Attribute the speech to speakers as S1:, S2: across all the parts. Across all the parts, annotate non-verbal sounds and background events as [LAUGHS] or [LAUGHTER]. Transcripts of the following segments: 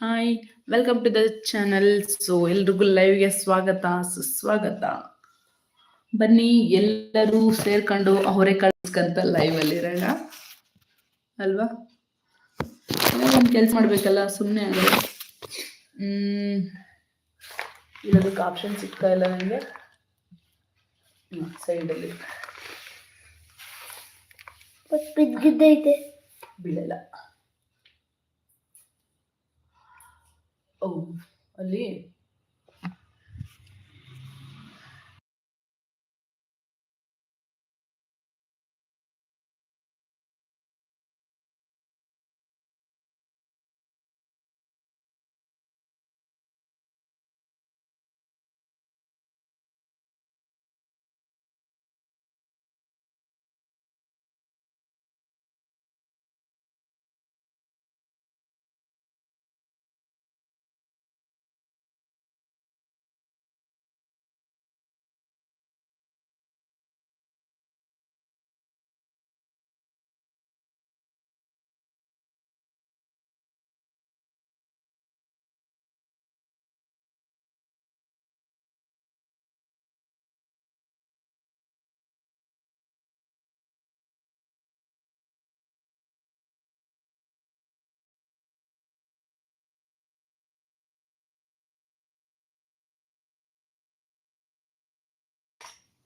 S1: Hi welcome to the channel so ಎಲ್ರಿಗೂ ಲೈವ್ಗೆ ಸ್ವಾಗತ ಸುಸ್ವಾಗತ. ಬನ್ನಿ ಎಲ್ಲರೂ ಸೇರ್ಕೊಂಡು ಅವರೇ ಕಳ್ಸ್ಕಂತ ಲೈವ್ ಅಲ್ಲಿ ಇರೋಣ. ಅಲ್ವಾ? ಒಂದು ಕೆಲಸ ಮಾಡ್ಬೇಕಲ್ಲ ಸುಮ್ಮನೆ ಅಂದ್ರೆ ಹ್ಮ್. ಇರೋದಕ್ಕೆ ಆಪ್ಷನ್ ಸಿಗ್ತಾ ಇಲ್ಲ ನನಗೆ ಸೈಡಲ್ಲಿ
S2: ಬಟ್ ಬಿದ್ದಿದ್ದೈತೆ
S1: ಬೀಳಲ್ಲ ಓ ಅಲ್ಲಿ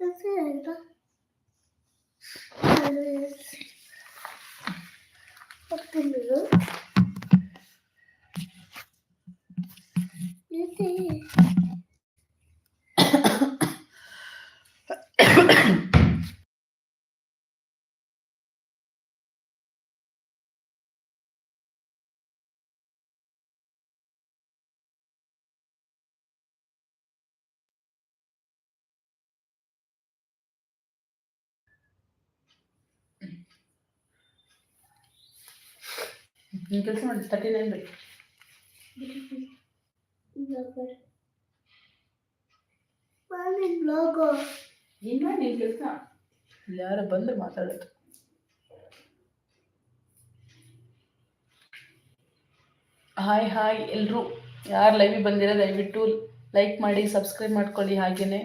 S2: ಅಲ್ವಾ ಹೋಗ್ತಿದ್ರು
S1: ನೀನು ಕೆಲಸ ಮಾಡಿ ತರ್ಟಿ ನೈನ್ ಬೇಕು ಕೆಲಸ? ಯಾರು ಬಂದ್ರೆ ಮಾತಾಡೋದು. ಹಾಯ್ ಹಾಯ್ ಎಲ್ಲರೂ ಯಾರು ಲೈವ್ ಬಂದಿರೋ ದಯವಿಟ್ಟು ಲೈಕ್ ಮಾಡಿ ಸಬ್ಸ್ಕ್ರೈಬ್ ಮಾಡ್ಕೊಳ್ಳಿ ಹಾಗೆಯೇ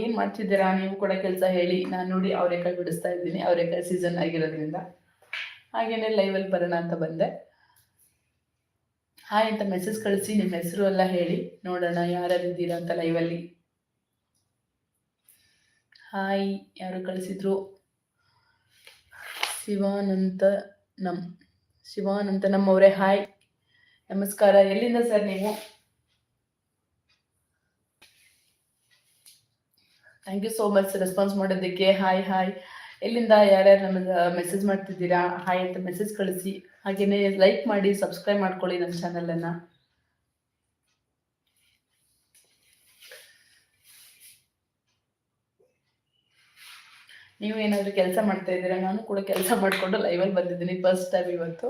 S1: ಏನು ಮಾಡ್ತಿದ್ದೀರಾ? ನೀವು ಕೂಡ ಕೆಲಸ ಹೇಳಿ. ನಾನು ನೋಡಿ ಅವರೆಕಾಯಿ ಬಿಡಿಸ್ತಾ ಇದ್ದೀನಿ. ಅವರೆಕಾಯಿ ಸೀಸನ್ ಆಗಿರೋದ್ರಿಂದ. ಹಾಗೆಯೇ ಲೈವಲ್ಲಿ ಬರೋಣ ಅಂತ ಬಂದೆ. ಹಾಯ್ ಅಂತ ಮೆಸೇಜ್ ಕಳಿಸಿ ನಿಮ್ಮ ಹೆಸರು ಎಲ್ಲ ಹೇಳಿ. ನೋಡೋಣ ಯಾರ್ಯಾರು ಇದ್ದೀರಾ ಅಂತ ಲೈವಲ್ಲಿ ಹಾಯ್ ಯಾರು ಕಳಿಸಿದ್ರು? ಶಿವಾನಂತ ನಮ್ ಶಿವಾನಂತ ನಮ್ಮವರೇ ಹಾಯ್ ನಮಸ್ಕಾರ, ಎಲ್ಲಿಂದ ಸರ್ ನೀವು? Thank you so much response ಮಾಡೋದಕ್ಕೆ ಹಾಯ್ ಹಾಯ್ ಎಲ್ಲಿಂದ ಯಾರ್ಯಾರು ನಮಗೆ ಮೆಸೇಜ್ ಮಾಡ್ತಿದ್ದೀರಾ? ಹಾಯ್ ಅಂತ ಮೆಸೇಜ್ ಕಳಿಸಿ. ಹಾಗೆಯೇ ಲೈಕ್ ಮಾಡಿ ಸಬ್ಸ್ಕ್ರೈಬ್ ಮಾಡ್ಕೊಳ್ಳಿ ನಮ್ಮ ಚಾನಲನ್ನು ನೀವು ಏನಾದ್ರು ಕೆಲಸ ಮಾಡ್ತಾ ಇದ್ದೀರಾ? ನಾನು ಕೂಡ ಕೆಲಸ ಮಾಡಿಕೊಂಡು ಅಲ್ಲಿ ಬಂದಿದ್ದೀನಿ ಫಸ್ಟ್ ಟೈಮ್ ಇವತ್ತು.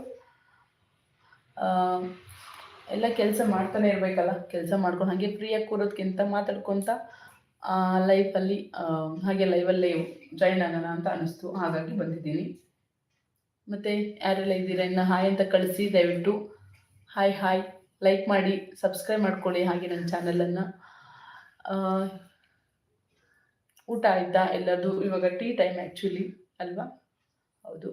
S1: ಎಲ್ಲ ಕೆಲಸ ಮಾಡ್ತಾನೆ ಇರಬೇಕಲ್ಲ, ಕೆಲಸ ಮಾಡ್ಕೊಂಡು, ಹಾಗೆ ಫ್ರೀಯಾಗಿ ಕೂರೋದ್ಕಿಂತ ಮಾತಾಡ್ಕೊತ ಲೈಫಲ್ಲಿ ಹಾಗೆ ಲೈವಲ್ಲೇ ಜಾಯಿನ್ ಆಗೋಣ ಅಂತ ಅನಿಸ್ತು ಹಾಗಾಗಿ ಬಂದಿದ್ದೀನಿ. ಮತ್ತು ಯಾರೆಲ್ಲ ಇದ್ದೀರಾ ಇನ್ನು ಹಾಯ್ ಅಂತ ಕಳಿಸಿ, ದಯವಿಟ್ಟು. ಹಾಯ್ ಹಾಯ್ ಲೈಕ್ ಮಾಡಿ ಸಬ್ಸ್ಕ್ರೈಬ್ ಮಾಡ್ಕೊಳ್ಳಿ ಹಾಗೆ ನನ್ನ ಚಾನಲನ್ನು ಊಟ ಆಯಿತಾ ಎಲ್ಲದು ಇವಾಗ ಟೀ ಟೈಮ್ ಆ್ಯಕ್ಚುಲಿ ಅಲ್ವಾ? ಹೌದು.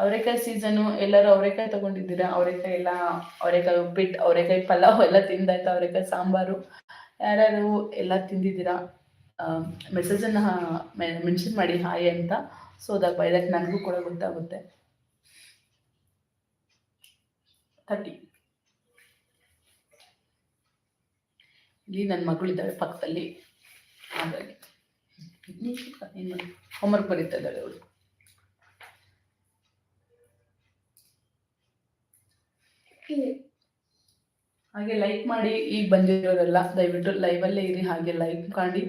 S1: ಅವರೆಕಾಯಿ ಸೀಸನು ಎಲ್ಲರೂ ಅವರೆಕಾಯಿ ತಗೊಂಡಿದ್ದೀರಾ? ಅವರೆಕಾಯಿ ಎಲ್ಲ, ಅವರೆಕಾಯಿ ಉಪ್ಪಿಟ್ಟು, ಅವರೆಕಾಯಿ ಪಲಾವ್ ಎಲ್ಲ ತಿಂದಾಯ್ತು? ಅವರೆಕಾಯಿ ಸಾಂಬಾರು? ಯಾರ್ಯಾರು ಎಲ್ಲ ತಿಂದಿದ್ದೀರಾ? ಮೆಸೇಜನ್ನು ಮೆನ್ಷನ್ ಮಾಡಿ ಹಾಯ್ ಅಂತ ಸೊ ದಟ್ ಬೈ ನನಗೂ ಕೂಡ ಗೊತ್ತಾಗುತ್ತೆ. ಥರ್ಟಿ ಇಲ್ಲಿ ನನ್ನ ಮಗಳಿದ್ದಾಳೆ ಪಕ್ಕದಲ್ಲಿ. ಹಾಗಾಗಿ. ಹೋಮ್ವರ್ಕ್ ಬರೀತಾ ಇದ್ದಾಳೆ ಅವಳು. ಹಾಗೆ ಲೈಕ್ ಮಾಡಿ ಈಗ ಬಂದಿರೋರೆಲ್ಲ, ದಯವಿಟ್ಟು ಲೈವಲ್ಲೇ ಇರಿ, ಹಾಗೆ ಲೈಕ್ ಮಾಡಿ.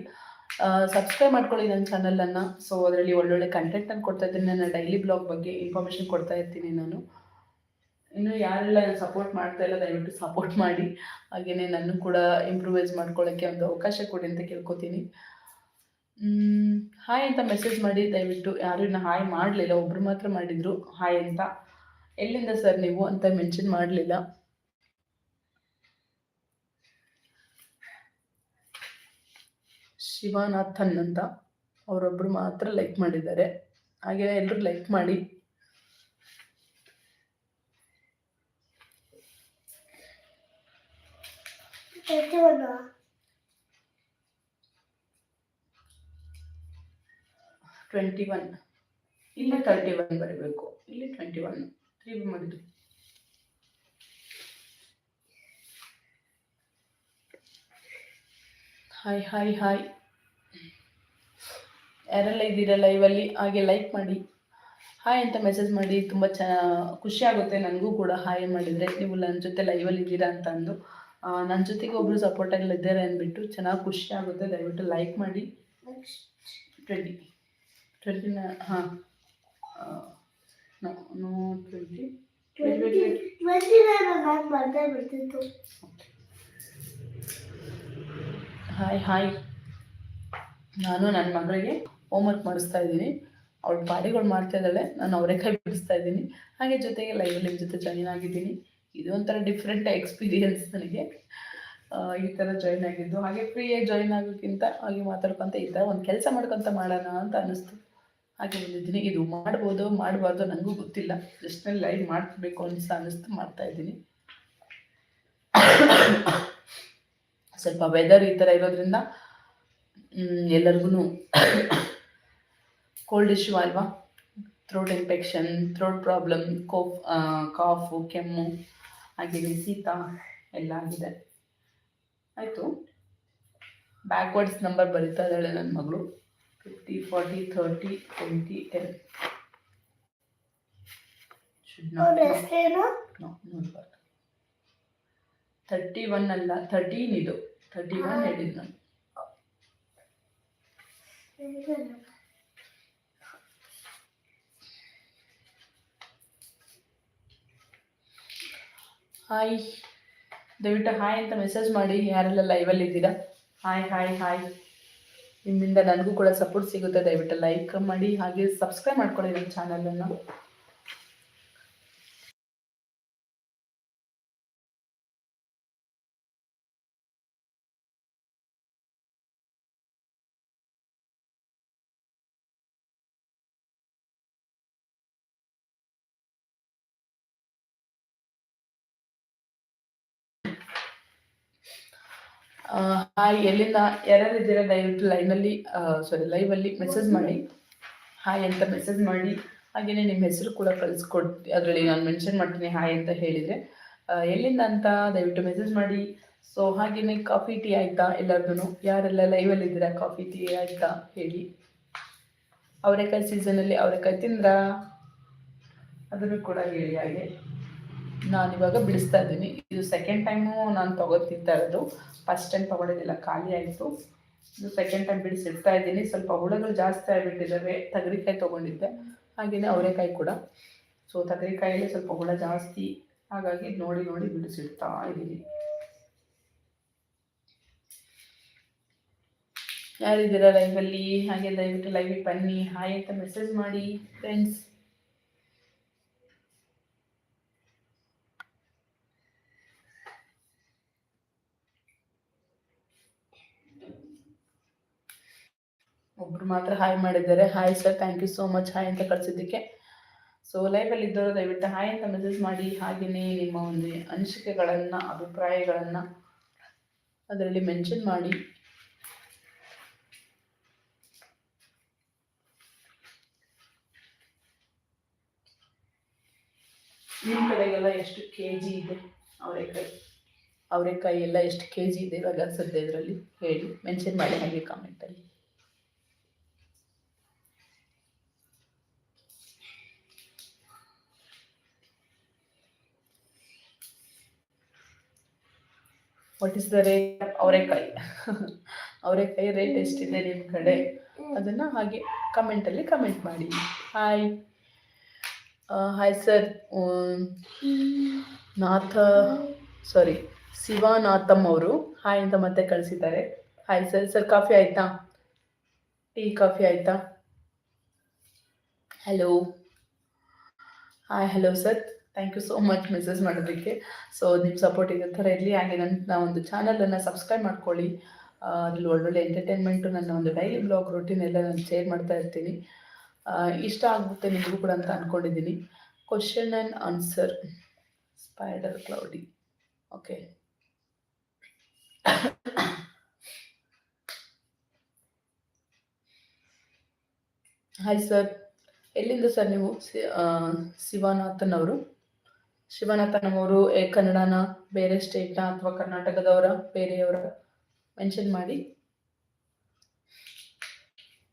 S1: ಸಬ್ಸ್ಕ್ರೈಬ್ ಮಾಡ್ಕೊಳ್ಳಿ ನನ್ನ ಚಾನಲನ್ನು ಸೊ ಅದರಲ್ಲಿ ಒಳ್ಳೊಳ್ಳೆ ಕಂಟೆಂಟನ್ನು ಕೊಡ್ತಾ ಇದ್ದೀನಿ ನನ್ನ ಡೈಲಿ ಬ್ಲಾಗ್ ಬಗ್ಗೆ ಇನ್ಫಾರ್ಮೇಷನ್ ಕೊಡ್ತಾ ಇರ್ತೀನಿ ನಾನು. ಇನ್ನು ಯಾರೆಲ್ಲ ಸಪೋರ್ಟ್ ಮಾಡ್ತಾ ಇಲ್ಲ, ದಯವಿಟ್ಟು ಸಪೋರ್ಟ್ ಮಾಡಿ. ಹಾಗೆಯೇ ನನ್ನ ಕೂಡ ಇಂಪ್ರೂವೈಸ್ ಮಾಡ್ಕೊಳ್ಳೋಕ್ಕೆ ಒಂದು ಅವಕಾಶ ಕೊಡಿ ಅಂತ ಕೇಳ್ಕೊತೀನಿ. ಹಾಯ್ ಅಂತ ಮೆಸೇಜ್ ಮಾಡಿ, ದಯವಿಟ್ಟು ಯಾರು ಇನ್ನು ಹಾಯ್ ಮಾಡಲಿಲ್ಲ, ಒಬ್ರು ಮಾತ್ರ ಮಾಡಿದರು. ಹಾಯ್ ಅಂತ. ಎಲ್ಲಿಂದ ಸರ್ ನೀವು ಅಂತ ಮೆನ್ಷನ್ ಮಾಡಲಿಲ್ಲ. ಶಿವನಾಥನ್ ಅಂತ ಅವರೊಬ್ಬರು ಮಾತ್ರ ಲೈಕ್ ಮಾಡಿದ್ದಾರೆ. ಹಾಗೆ ಎಲ್ಲರೂ ಲೈಕ್ ಮಾಡಿ. ಟ್ವೆಂಟಿ ಒನ್ ಇಲ್ಲಿ ತರ್ಟಿ ಒನ್ ಬರೀಬೇಕು. ಇಲ್ಲಿ ಟ್ವೆಂಟಿ ಒನ್ ತ್ರೀ ಮಾಡಿದ್ವಿ ಹಾಯ್ ಹಾಯ್ ಹಾಯ್ ಯಾರೆಲ್ಲ ಇದ್ದೀರಾ ಲೈವಲ್ಲಿ ಹಾಗೆ ಲೈಕ್ ಮಾಡಿ. ಹಾಯ್ ಅಂತ ಮೆಸೇಜ್ ಮಾಡಿ ತುಂಬ ಚ ಖುಷಿ ಆಗುತ್ತೆ ನನಗೂ ಕೂಡ ಹಾಯ್ ಮಾಡಿದರೆ. ನೀವು ನನ್ನ ಜೊತೆ ಲೈವಲ್ಲಿ ಇದ್ದೀರಾ ಅಂತ ಅಂದು. ನನ್ನ ಜೊತೆಗೆ ಒಬ್ಬರು ಸಪೋರ್ಟಾಗಿ ಇದ್ದಾರೆ ಅಂದ್ಬಿಟ್ಟು ಚೆನ್ನಾಗಿ ಖುಷಿ ಆಗುತ್ತೆ. ದಯವಿಟ್ಟು ಲೈಕ್ ಮಾಡಿ. ಟ್ವೆಂಟಿ ಟ್ವೆಂಟಿ ಹಾಂ. ನೋ ಟ್ವೆಂಟಿ ಹಾಯ್ ಹಾಯ್ ನಾನು ನನ್ನ ಮಗಳಿಗೆ ಹೋಮ್ವರ್ಕ್ ಮಾಡಿಸ್ತಾ ಇದ್ದೀನಿ. ಅವಳ ಪಾಡಿಗಳು ಮಾಡ್ತಾ ಇದ್ದಾಳೆ, ನಾನು ಅವರೇಕಾಯಿ ಬಿಡಿಸ್ತಾ ಇದ್ದೀನಿ. ಹಾಗೆ ಜೊತೆಗೆ ಲೈವಲ್ಲಿ ನಿಮ್ಮ ಜೊತೆ ಜಾಯಿನ್ ಆಗಿದ್ದೀನಿ. ಇದು ಒಂಥರ ಡಿಫ್ರೆಂಟ್ ಎಕ್ಸ್ಪೀರಿಯನ್ಸ್ ನನಗೆ. ಈ ಥರ ಜಾಯಿನ್ ಆಗಿದ್ದು. ಹಾಗೆ ಫ್ರೀಯಾಗಿ ಜಾಯಿನ್ ಆಗೋಕ್ಕಿಂತ ಹಾಗೆ ಮಾತಾಡ್ಕೊಂತ ಈ ಥರ ಒಂದು ಕೆಲಸ ಮಾಡ್ಕೊತ ಮಾಡೋಣ ಅಂತ ಅನ್ನಿಸ್ತು. ಹಾಗೆ ಬಂದಿದ್ದೀನಿ. ಇದು ಮಾಡ್ಬೋದು, ಮಾಡಬಾರ್ದು ನನಗೂ ಗೊತ್ತಿಲ್ಲ. ಜಸ್ಟ್ ಲೈವ್ ಮಾಡಬೇಕು ಅನ್ನಿಸ್ತು ಅನ್ನಿಸ್ತು, ಮಾಡ್ತಾ ಇದ್ದೀನಿ. [COUGHS] ಸ್ವಲ್ಪ ವೆದರ್ ಈ ಥರ ಇರೋದ್ರಿಂದ ಎಲ್ಲರಿಗೂ ಕೋಲ್ಡ್ ಇಶ್ಯೂ ಅಲ್ವಾ? Throat infection throat problem cough cough ಕೆಮ್ಮು ಹಾಗೆ ಶೀತ ಎಲ್ಲ ಆಗಿದೆ. ಆಯಿತು. ಬ್ಯಾಕ್ವರ್ಡ್ಸ್ ನಂಬರ್ ಬರಿತಾ ಇದ್ದಾಳೆ ನನ್ನ ಮಗಳು. Fifty forty thirty twenty ten thirty one ಅಲ್ಲ ತರ್ಟೀನ್ ಇದು. ಥರ್ಟಿ ಒನ್ ಹೇಳಿದ್ದು ನಾನು. ಹಾಯ್ ದಯವಿಟ್ಟು ಹಾಯ್ ಅಂತ ಮೆಸೇಜ್ ಮಾಡಿ. ಯಾರೆಲ್ಲ ಲೈವಲ್ಲಿ ಇದ್ದೀರಾ? ಹಾಯ್ ಹಾಯ್ ಹಾಯ್ ನಿಮ್ಮಿಂದ ನನಗೂ ಕೂಡ ಸಪೋರ್ಟ್ ಸಿಗುತ್ತೆ. ದಯವಿಟ್ಟು ಲೈಕ್ ಮಾಡಿ. ಹಾಗೆ ಸಬ್ಸ್ಕ್ರೈಬ್ ಮಾಡ್ಕೊಳ್ಳಿ ನನ್ನ ಚಾನಲನ್ನು ಹಾಯ್ ಎಲ್ಲಿಂದ? ಯಾರ್ಯಾರು ಇದ್ದೀರಾ ದಯವಿಟ್ಟು ಲೈನಲ್ಲಿ ಸಾರಿ ಲೈವಲ್ಲಿ ಮೆಸೇಜ್ ಮಾಡಿ. ಹಾಯ್ ಅಂತ ಮೆಸೇಜ್ ಮಾಡಿ. ಹಾಗೆಯೇ ನಿಮ್ಮ ಹೆಸರು ಕೂಡ ಕಳಿಸ್ಕೊಡ್ತೀನಿ ಅದರಲ್ಲಿ ನಾನು ಮೆನ್ಷನ್ ಮಾಡ್ತೀನಿ ಹಾಯ್ ಅಂತ ಹೇಳಿದರೆ. ಎಲ್ಲಿಂದ ಅಂತ ದಯವಿಟ್ಟು ಮೆಸೇಜ್ ಮಾಡಿ. ಸೊ ಹಾಗೆಯೇ ಕಾಫಿ ಟೀ ಆಯಿತಾ ಎಲ್ಲರದೂ ಯಾರೆಲ್ಲ ಲೈವಲ್ಲಿ ಇದ್ದೀರಾ? ಕಾಫಿ ಟೀ ಆಯಿತಾ? ಹೇಳಿ. ಅವರೆಕಾಯಿ ಸೀಸನಲ್ಲಿ ಅವರೇಕಾಯಿ ತಿಂದ್ರಾ? ಅದನ್ನು ಕೂಡ ಹೇಳಿ ಹಾಗೆ. ನಾನಿವಾಗ ಬಿಡಿಸ್ತಾ ಇದ್ದೀನಿ. ಇದು ಸೆಕೆಂಡ್ ಟೈಮು ನಾನು ತೊಗೊಂಡು ತಿಂತಾ ಇರೋದು. ಫಸ್ಟ್ ಟೈಮ್ ತೊಗೊಳೋದಿಲ್ಲ ಖಾಲಿ ಆಯಿತು. ಇದು ಸೆಕೆಂಡ್ ಟೈಮ್ ಬಿಡಿಸಿಡ್ತಾ ಇದ್ದೀನಿ. ಸ್ವಲ್ಪ ಹುಳುಗಳು ಜಾಸ್ತಿ ಆಗಿಬಿಟ್ಟಿದ್ದಾವೆ. ತಗರಿಕಾಯಿ ತೊಗೊಂಡಿದ್ದೆ. ಹಾಗೆಯೇ ಅವರೆಕಾಯಿ ಕೂಡ. ಸೊ ತಗರಿಕಾಯಲ್ಲಿ ಸ್ವಲ್ಪ ಹುಳ ಜಾಸ್ತಿ. ಹಾಗಾಗಿ ನೋಡಿ ನೋಡಿ ಬಿಡಿಸಿಡ್ತಾ ಇದ್ದೀನಿ. ಯಾರಿದ್ದೀರಾ ಲೈವಲ್ಲಿ ಹಾಗೆ ದಯವಿಟ್ಟು ಲೈವಿಗೆ ಬನ್ನಿ. ಹಾಯ್ ಅಂತ ಮೆಸೇಜ್ ಮಾಡಿ ಫ್ರೆಂಡ್ಸ್ ಒಬ್ರು ಮಾತ್ರ ಹಾಯ್ ಮಾಡಿದ್ದಾರೆ. Hi sir thank you so much hi ಅಂತ ಕಳಿಸಿದ್ದಕ್ಕೆ. ಸೊ ಲೈಫಲ್ಲಿ ಇದ್ದವರು ದಯವಿಟ್ಟು ಹಾಯ್ ಅಂತ ಮೆಸೇಜ್ ಮಾಡಿ. ಹಾಗೆಯೇ ನಿಮ್ಮ ಒಂದು ಅನಿಸಿಕೆಗಳನ್ನು, ಅಭಿಪ್ರಾಯಗಳನ್ನು ಅದರಲ್ಲಿ ಮೆನ್ಷನ್ ಮಾಡಿ. ನಿಮ್ಮ ಕಡೆಗೆಲ್ಲ ಎಷ್ಟು ಕೆ ಜಿ ಇದೆ? ಅವರೆಕಾಯಿ ಅವರೆಕಾಯಿ ಎಲ್ಲ ಎಷ್ಟು ಕೆ ಜಿ ಇದೆ ಇವಾಗ ಸದ್ಯ ಇದರಲ್ಲಿ? ಹೇಳಿ ಮೆನ್ಷನ್ ಮಾಡಿ ಹಾಗೆ ಕಾಮೆಂಟಲ್ಲಿ ವಾಟ್ ಇಸ್ ದ ರೇಟ್ ಅವರೆಕಾಯಿ ಅವರೆಕಾಯಿ ರೇಟ್ ಎಷ್ಟಿದೆ ನಿಮ್ಮ ಕಡೆ? ಅದನ್ನು ಹಾಗೆ ಕಮೆಂಟಲ್ಲಿ ಕಮೆಂಟ್ ಮಾಡಿ. Hi hi sir Natha sorry Shivanatham ಅವರು. ಹಾಯ್ ಅಂತ ಮತ್ತೆ ಕಳಿಸಿದ್ದಾರೆ. ಹಾಯ್ ಸರ್ ಸರ್ ಕಾಫಿ ಆಯಿತಾ? ಟೀ ಕಾಫಿ ಆಯಿತಾ? Hello hi hello sir thank you so much message ಮಾಡೋದಕ್ಕೆ. ಸೊ ನಿಮ್ಮ ಸಪೋರ್ಟ್ ಇದೇ ಥರ ಇರಲಿ. ಹಾಗೆ ನನ್ನ ಒಂದು ಚಾನಲನ್ನು ಸಬ್ಸ್ಕ್ರೈಬ್ ಮಾಡ್ಕೊಳ್ಳಿ. ಅದರಲ್ಲಿ ಒಳ್ಳೊಳ್ಳೆ ಎಂಟರ್ಟೈನ್ಮೆಂಟು ನನ್ನ ಒಂದು ಡೈಲಿ ಬ್ಲಾಗ್ ರೂಟೀನ್ ಎಲ್ಲ ನಾನು ಶೇರ್ ಮಾಡ್ತಾ ಇರ್ತೀನಿ. ಇಷ್ಟ ಆಗುತ್ತೆ ನಿಮಗೂ ಕೂಡ ಅಂತ ಅಂದ್ಕೊಂಡಿದ್ದೀನಿ question and answer spider cloudy okay hi sir ಎಲ್ಲಿಂದ ಸರ್ ನೀವು ಶಿವನಾಥನ್ ಅವರು ಶಿವನಾಥನ್ ಅವರು ಏ ಕನ್ನಡನ ಬೇರೆ ಸ್ಟೇಟ್ನ ಅಥವಾ ಕರ್ನಾಟಕದವರ ಬೇರೆಯವರ ಮೆನ್ಷನ್ ಮಾಡಿ.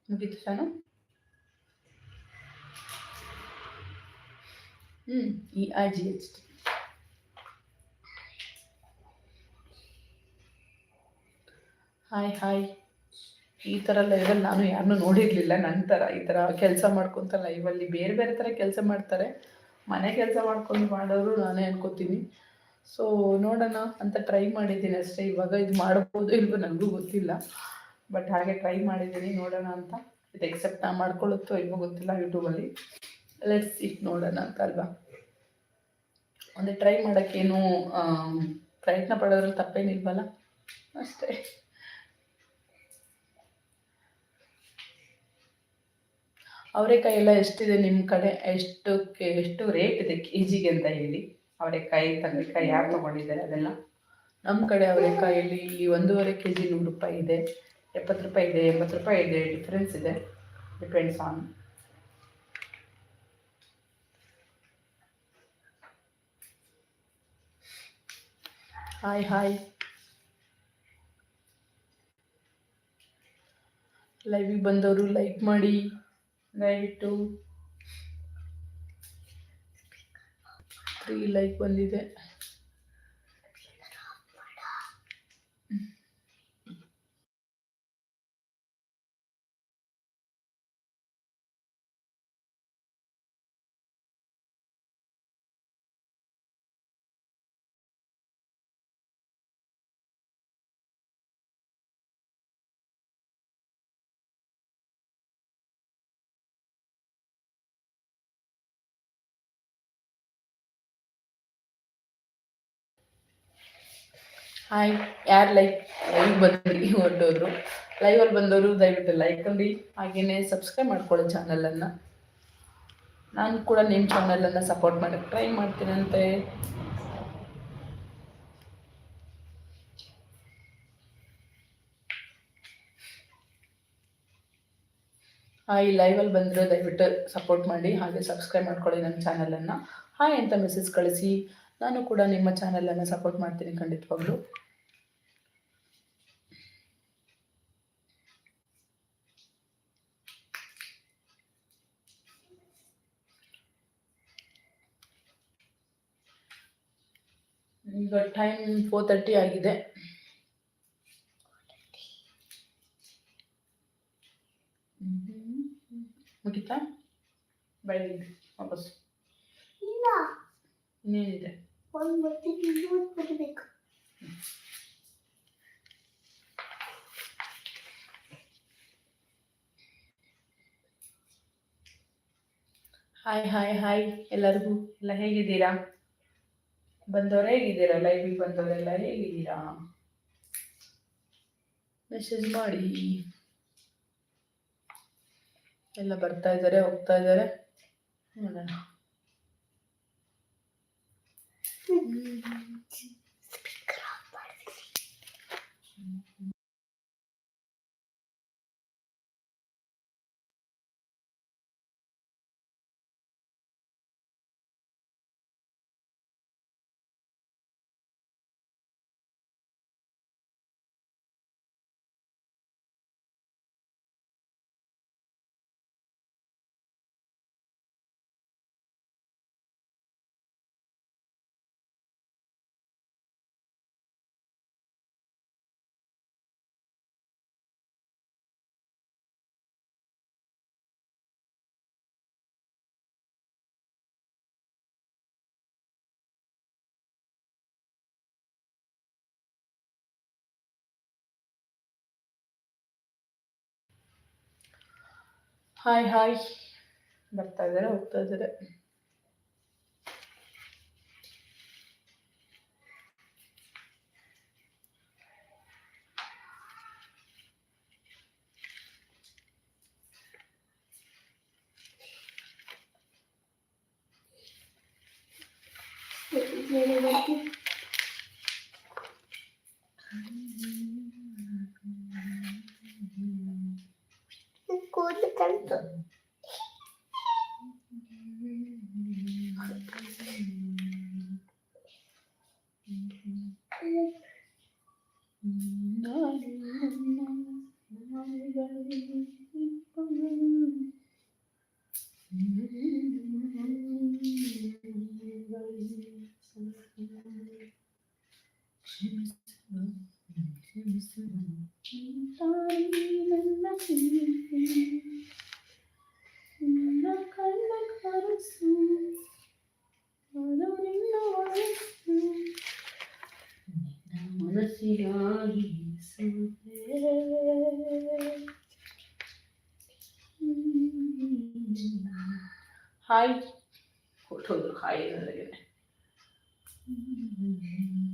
S1: ಮುಗಿತು ಹ್ಮ್ E R G H T hi hi. ಈ ಥರ ಲೈವಲ್ಲಿ ನಾನು ಯಾರನ್ನೂ ನೋಡಿರಲಿಲ್ಲ ನನ್ನ ಥರ ಈ ಥರ ಕೆಲಸ ಮಾಡ್ಕೊತ ಲೈವಲ್ಲಿ ಬೇರೆ ಬೇರೆ ಥರ ಕೆಲಸ ಮಾಡ್ತಾರೆ. ಮನೆ ಕೆಲಸ ಮಾಡ್ಕೊಂಡು ಮಾಡೋರು ನಾನೇ ಅನ್ಕೋತೀನಿ. ಸೊ ನೋಡೋಣ ಅಂತ ಟ್ರೈ ಮಾಡಿದ್ದೀನಿ ಅಷ್ಟೇ. ಇವಾಗ ಇದು ಮಾಡ್ಬೋದು ಇಲ್ವೋ ನನಗೂ ಗೊತ್ತಿಲ್ಲ. ಬಟ್ ಹಾಗೆ ಟ್ರೈ ಮಾಡಿದ್ದೀನಿ. ನೋಡೋಣ ಅಂತ. ಇದು ಎಕ್ಸೆಪ್ಟ್ ನಾ ಮಾಡ್ಕೊಳ್ಳುತ್ತೋ ಇಲ್ವೋ ಗೊತ್ತಿಲ್ಲ ಯೂಟ್ಯೂಬಲ್ಲಿ ಲೆಟ್ಸ್ ಇಟ್ ನೋಡೋಣ ಅಂತ ಅಲ್ವಾ? ಒಂದು ಟ್ರೈ ಮಾಡೋಕ್ಕೇನು ಪ್ರಯತ್ನ ಪಡೋದ್ರಲ್ಲಿ ತಪ್ಪೇನಿಲ್ವಲ್ಲ? ಅಷ್ಟೇ. ಅವರೆಕಾಯಿ ಎಲ್ಲ ಎಷ್ಟಿದೆ ನಿಮ್ಮ ಕಡೆ? ಎಷ್ಟು ಎಷ್ಟು ರೇಟ್ ಇದೆ ಕೆ ಜಿಗೆ ಅಂತ ಹೇಳಿ. ಅವರೆಕಾಯಿ ತಂದೆಕಾಯಿ ಯಾರು ತೊಗೊಂಡಿದ್ದಾರೆ ಅದೆಲ್ಲ? ನಮ್ಮ ಕಡೆ ಅವರೆಕಾಯಲ್ಲಿ ಒಂದೂವರೆ ಕೆ ಜಿ ನೂರು ರೂಪಾಯಿ ಇದೆ. ಎಪ್ಪತ್ತು ರೂಪಾಯಿ ಇದೆ, ಎಂಬತ್ತು ರೂಪಾಯಿ ಇದೆ ಡಿಫ್ರೆನ್ಸ್ ಇದೆ. ಡಿಪೆಂಡ್ಸ್ ಆನ್ ಹಾಯ್ ಹಾಯ್ ಲೈವಿಗೆ ಬಂದವರು ಲೈಕ್ ಮಾಡಿ. ದಯವಿಟ್ಟು ತ್ರೀ ಲೈಕ್ ಬಂದಿದೆ. ಹಾಯ್ ಯಾರು ಲೈಕ್ ಲೈವ್ ಬಂದ್ರಿ ಹೊರಟೋದ್ರು ಲೈವಲ್ಲಿ ಬಂದವರು ದಯವಿಟ್ಟು ಲೈಕ್ ಮಾಡಿ ಹಾಗೆಯೇ ಸಬ್ಸ್ಕ್ರೈಬ್ ಮಾಡ್ಕೊಳ್ಳಿ ಚಾನಲನ್ನು ನಾನು ಕೂಡ ನಿಮ್ಮ ಚಾನಲನ್ನು ಸಪೋರ್ಟ್ ಮಾಡೋಕ್ಕೆ ಟ್ರೈ ಮಾಡ್ತೀನಂತೆ. ಹಾಯ್ ಲೈವಲ್ಲಿ ಬಂದರೆ ದಯವಿಟ್ಟು ಸಪೋರ್ಟ್ ಮಾಡಿ, ಹಾಗೆ ಸಬ್ಸ್ಕ್ರೈಬ್ ಮಾಡ್ಕೊಳ್ಳಿ ನನ್ನ ಚಾನಲನ್ನು ಹಾಯ್ ಅಂತ ಮೆಸೇಜ್ ಕಳಿಸಿ. ನಾನು ಕೂಡ ನಿಮ್ಮ ಚಾನಲನ್ನು ಸಪೋರ್ಟ್ ಮಾಡ್ತೀನಿ ಖಂಡಿತವಾಗ್ಲೂ. ಈಗ ಟೈಮ್ ಫೋರ್ ತರ್ಟಿ ಆಗಿದೆ. ಮುಗಿತಾ? ಬೆಳಗ್ಗೆ ವಾಪಸ್.
S2: ಇಲ್ಲ.
S1: ಇನ್ನೇನಿದೆ?
S2: ಒಂದು ಬರ್ತೀನಿ ಇನ್ನೊಂದು ಬರಬೇಕು
S1: ಹಾಯ್ ಹಾಯ್ ಹಾಯ್ ಎಲ್ಲರಿಗೂ. ಎಲ್ಲ ಹೇಗಿದ್ದೀರಾ? ಬಂದವರು ಹೇಗಿದ್ದೀರಾ ಲೈವಿಗೆ ಬಂದವರೆಲ್ಲ ಹೇಗಿದ್ದೀರಾ ಮೆಸೇಜ್ ಮಾಡಿ. ಎಲ್ಲ ಬರ್ತಾ ಇದ್ದಾರೆ, ಹೋಗ್ತಾ ಇದ್ದಾರೆ. ನೋಡೋಣ. Hum. はいはい。バ
S2: ッタグラ
S1: ウッドズル。Hola,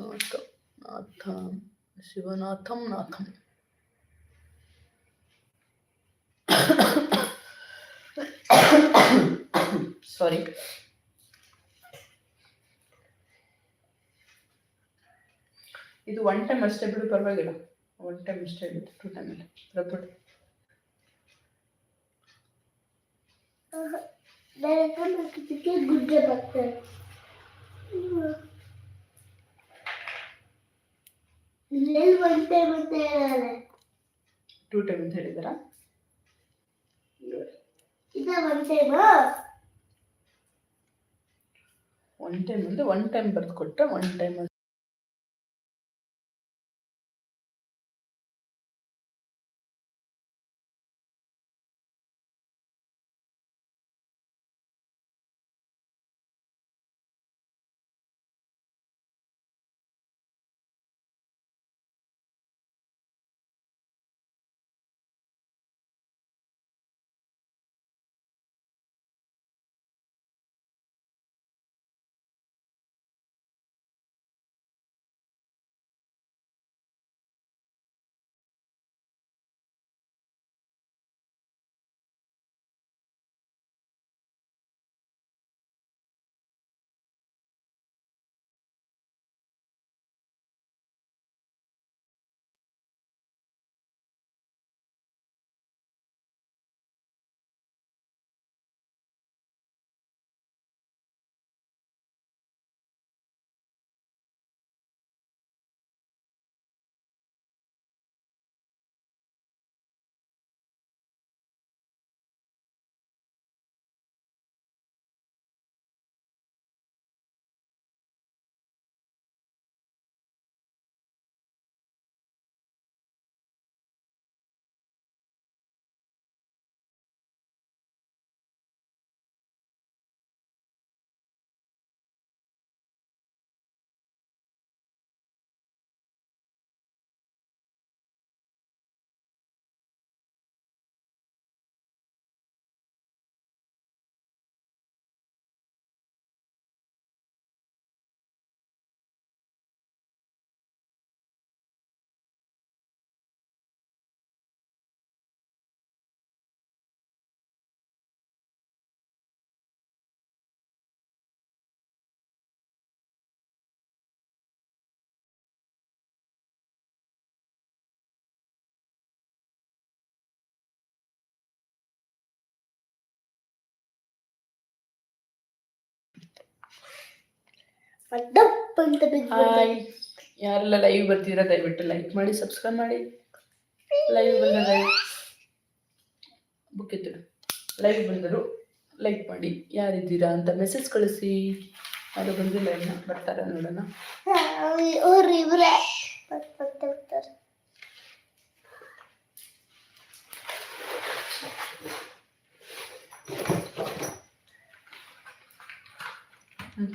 S1: ನಾಥ ನಾಥ ಶಿವನಾಥಂ ನಾಥಂ ಸಾರಿ ಇದು ಒನ್ ಟೈಮ್ ಅಷ್ಟೇ ಬಿಡು ಪರವಾಗಿಲ್ಲ. ಒನ್ ಟೈಮ್ ಅಷ್ಟೇ ಬಿಡು ಟೂ ಟೈಮ್ ಇಲ್ಲ ರಬ್ಬಡ್
S2: ಬೇರೆ ಹಾಕಿದ್ದಕ್ಕೆ ಗುಡ್ಡೆ ಬರ್ತದೆ ಇಲ್ಲೆಲ್ಲಿ ಒಂದೇ ಮತ್ತೆ ಹೇಳಲ್ಲ
S1: ಟೂ ಟೈಮ್ ಅಂತ ಹೇಳಿದಾರಾ
S2: ಇದ ಒನ್ ಟೈಮ್
S1: ಒನ್ ಟೈಮ್ ಅಂದರೆ ಒನ್ ಟೈಮ್ ಬರೆದು ಕೊಟ್ಟರೆ ಒನ್ ಟೈಮ್
S2: ಅಂತ
S1: ಹಾಯ್ ಯಾರೆಲ್ಲ ಲೈವ್ ಬರ್ತೀರಾ ದಯವಿಟ್ಟು ಲೈಕ್ ಮಾಡಿ ಸಬ್ಸ್ಕ್ರೈಬ್ ಮಾಡಿ. ಲೈವ್ ಬಂದರೆ ಬುಕ್ ಎತ್ತಿಡು ಲೈವ್ ಬಂದರು ಲೈಕ್ ಮಾಡಿ. ಯಾರಿದ್ದೀರಾ ಅಂತ ಮೆಸೇಜ್ ಕಳಿಸಿ. ಯಾರು ಬಂದಿಲ್ಲ ಇನ್ನು ಬರ್ತಾರ ನೋಡೋಣ.
S2: ಅವ್ರು ಇವ್ರೆ ಬರ್ತಾರೆ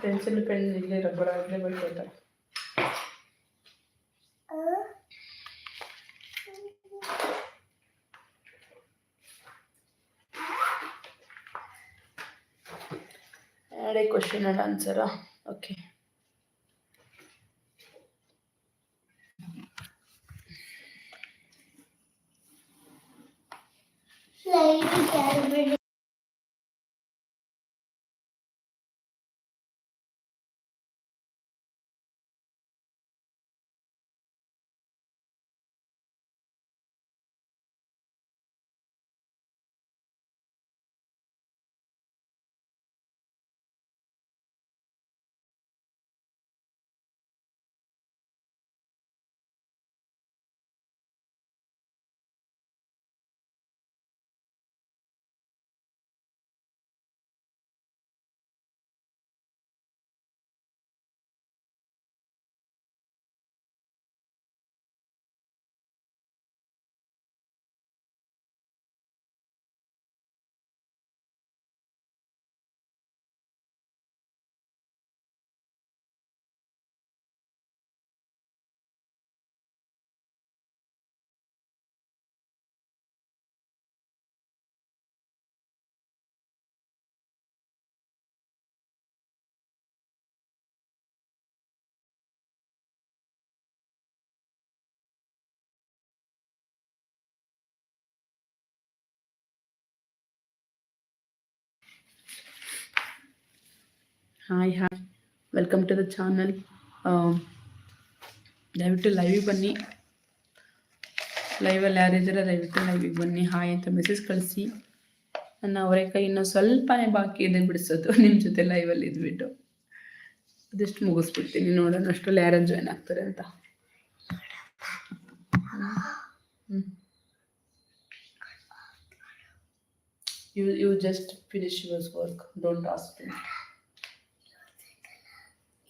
S1: ಪೆನ್ಸಿಲ್ ಪೆನ್ ಇಲ್ಲೇ ರಬ್ಬರ್ ಆಗಲೇ ಬರ್ತಾರೆ add a question and ಆನ್ಸರಾ okay hi hi welcome to the channel ದಯವಿಟ್ಟು ಲೈವಿಗೆ ಬನ್ನಿ. ಲೈವಲ್ಲಿ ಯಾರಿದ್ದೀರ ದಯವಿಟ್ಟು ಲೈವಿಗೆ ಬನ್ನಿ. ಹಾಯ್ ಅಂತ ಮೆಸೇಜ್ ಕಳಿಸಿ. ನನ್ನ ಅವರೇಕಾಯಿ ಇನ್ನೂ ಸ್ವಲ್ಪನೇ ಬಾಕಿ ಇದೆ ಬಿಡಿಸೋದು. [LAUGHS] ನಿಮ್ಮ ಜೊತೆ ಲೈವಲ್ಲಿ ಇದ್ಬಿಟ್ಟು. ಅದೆಷ್ಟು ಮುಗಿಸ್ಬಿಡ್ತೀನಿ ನೋಡೋಣ. ಅಷ್ಟರಲ್ಲಿ ಯಾರು ಜಾಯ್ನ್ ಆಗ್ತಾರೆ ಅಂತ. You you just finish yours work don't ask me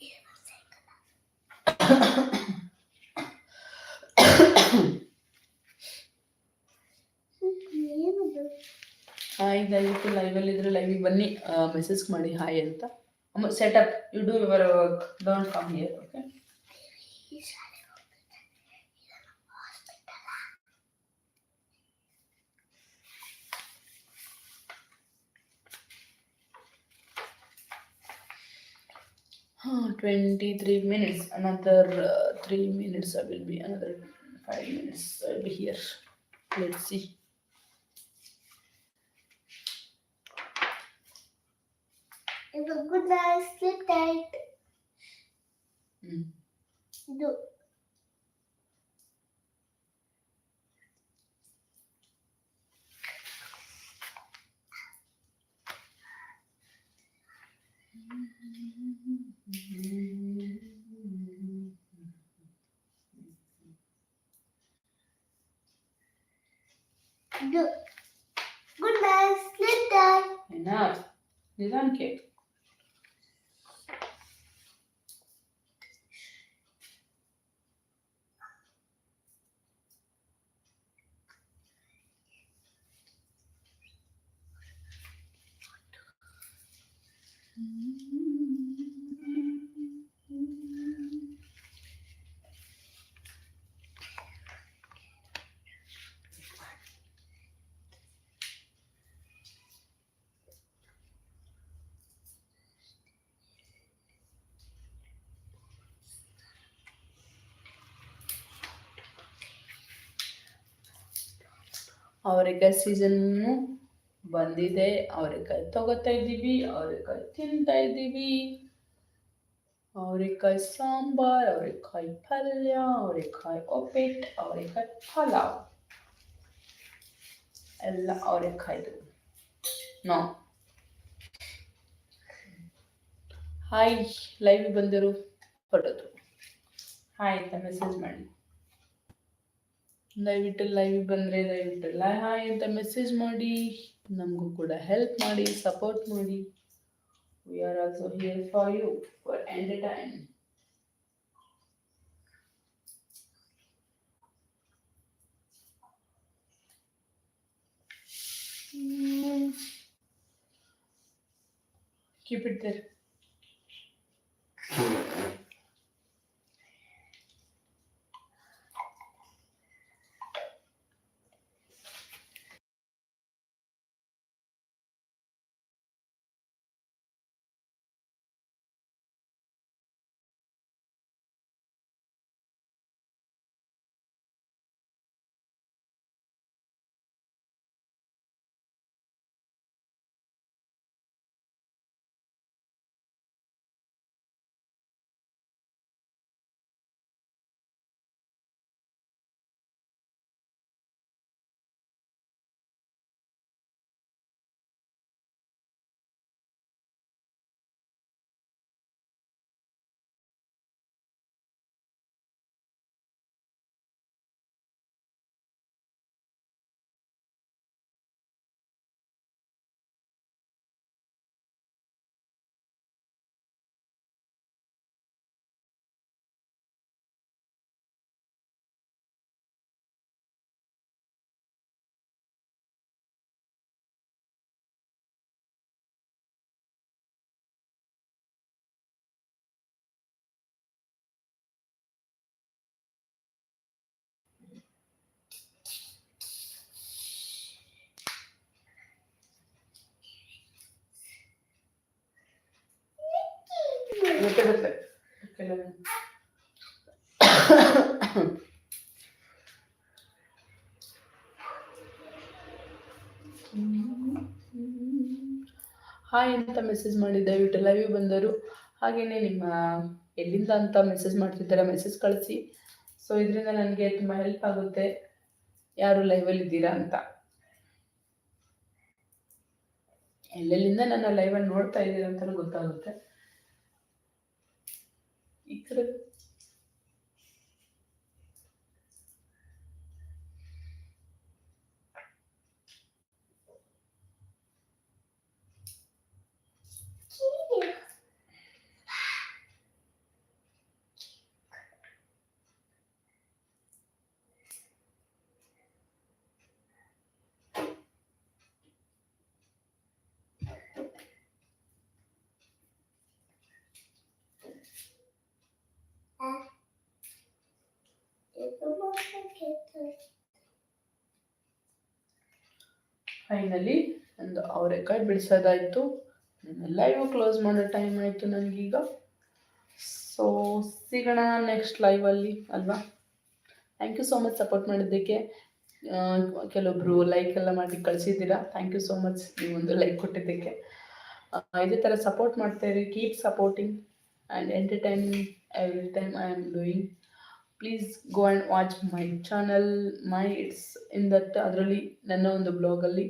S2: ಏನದು
S1: ಹಾಯ್ ದಯವಿಟ್ಟು ಲೈವಲ್ಲಿ ಇದ್ರೆ ಲೈವಿಗೆ ಬನ್ನಿ. ಮೆಸೇಜ್ ಮಾಡಿ ಹಾಯ್ ಅಂತ. ಅಮ್ಮ setup you do your work don't come here okay 23 minutes another uh, 3 minutes i will be another 5 minutes i'll be here let's see good
S2: night sleep tight mm. Do.
S1: ಹ್ಞೂ
S2: ಇದು ಇದು good night sleep tight
S1: ಅವರೆಕಾಯಿ season ಬಂದಿದೆ ಅವರೆಕಾಯಿ ತಗೋತಾ ಇದ್ದೀವಿ ಅವರೆಕಾಯಿ ತಿಂತಾ ಇದ್ದೀವಿ. ಅವರೆಕಾಯಿ ಸಾಂಬಾರ್ ಅವರೆಕಾಯಿ ಪಲ್ಯ ಅವರೆಕಾಯಿ ಒಪ್ಪಿಟ್ಟು ಅವರೆಕಾಯಿ ಪಲಾವ್. ಎಲ್ಲ ಅವರೆಕಾಯ್ದು ನೋ. ಹಾಯ್ ಲೈವ್ ಬಂದರು. ಹೊರಟೋದು ಹಾಯ್ ಅಂತ ಮೆಸೇಜ್ ಮಾಡಿ. ದಯವಿಟ್ಟು ಲೈವ್ ಬಂದರೆ ದಯವಿಟ್ಟು ಲೈ ಹಾಯ್ ಅಂತ ಮೆಸೇಜ್ ಮಾಡಿ, ನಮಗೂ ಕೂಡ ಹೆಲ್ಪ್ ಮಾಡಿ ಸಪೋರ್ಟ್ ಮಾಡಿ. We are also here for you for entertain keep it there ಇರುತ್ತೆ ಕೆಲವು ಹಾಯ್ ಅಂತ ಮೆಸೇಜ್ ಮಾಡಿ, ದಯವಿಟ್ಟು ಲೈವ್ ಬಂದರು ಹಾಗೇನೆ ನಿಮ್ಮ, ಎಲ್ಲಿಂದ ಅಂತ ಮೆಸೇಜ್ ಮಾಡ್ತಿದ್ದಾರೆ ಮೆಸೇಜ್ ಕಳಿಸಿ. ಸೊ ಇದರಿಂದ ನನಗೆ ತುಂಬ ಹೆಲ್ಪ್ ಆಗುತ್ತೆ. ಯಾರು ಲೈವಲ್ಲಿ ಇದ್ದೀರಾ ಅಂತ. ಎಲ್ಲೆಲ್ಲಿಂದ ನನ್ನ ಲೈವಲ್ಲಿ ನೋಡ್ತಾ ಇದ್ದೀರಾ ಅಂತಲೂ ಗೊತ್ತಾಗುತ್ತೆ. ಈ ಕಡೆ ಫೈನಲಿ ಒಂದು ಅವರೆಕಾಯಿ ಬಿಡಿಸೋದಾಯಿತು. ಲೈವ್ ಕ್ಲೋಸ್ ಮಾಡೋ ಟೈಮ್ ಆಯಿತು ನನಗೀಗ. ಸೊ ಸಿಗೋಣ ನೆಕ್ಸ್ಟ್ ಲೈವಲ್ಲಿ ಅಲ್ವಾ? Thank you so much support ಮಾಡಿದ್ದಕ್ಕೆ. ಕೆಲವೊಬ್ಬರು ಲೈಕ್ ಎಲ್ಲ ಮಾಡಿ ಕಳಿಸಿದ್ದೀರಾ? ಥ್ಯಾಂಕ್ ಯು ಸೋ ಮಚ್ ನೀವೊಂದು ಲೈಕ್ ಕೊಟ್ಟಿದ್ದಕ್ಕೆ. ಇದೇ ಥರ ಸಪೋರ್ಟ್ ಮಾಡ್ತಾ ಇರಿ. Keep supporting and entertaining every time I am doing please go and watch my channel my it's in that ಅದರಲ್ಲಿ ನನ್ನ ಒಂದು ಬ್ಲಾಗಲ್ಲಿ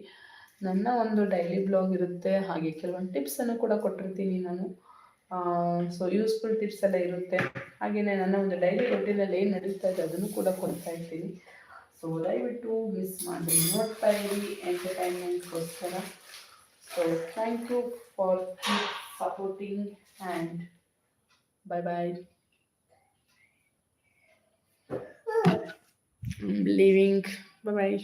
S1: ನನ್ನ ಒಂದು ಡೈಲಿ ಬ್ಲಾಗ್ ಇರುತ್ತೆ. ಹಾಗೆ ಕೆಲವೊಂದು ಟಿಪ್ಸನ್ನು ಕೂಡ ಕೊಟ್ಟಿರ್ತೀನಿ ನಾನು. ಸೊ ಯೂಸ್ಫುಲ್ ಟಿಪ್ಸ್ ಎಲ್ಲ ಇರುತ್ತೆ. ಹಾಗೆಯೇ ನನ್ನ ಒಂದು ಡೈಲಿ ರೊಟೀನಲ್ಲಿ ಏನು ನಡೀತಾ ಇದೆ ಅದನ್ನು ಕೂಡ ಕೊಡ್ತಾ ಇರ್ತೀನಿ. ಸೊ ದಯವಿಟ್ಟು ಮಿಸ್ ಮಾಡಿ, ನೋಡ್ತಾ ಇರಿ ಎಂಟರ್ಟೈನ್ಮೆಂಟ್ಗೋಸ್ಕರ so thank you for supporting and bye bye leaving bye bye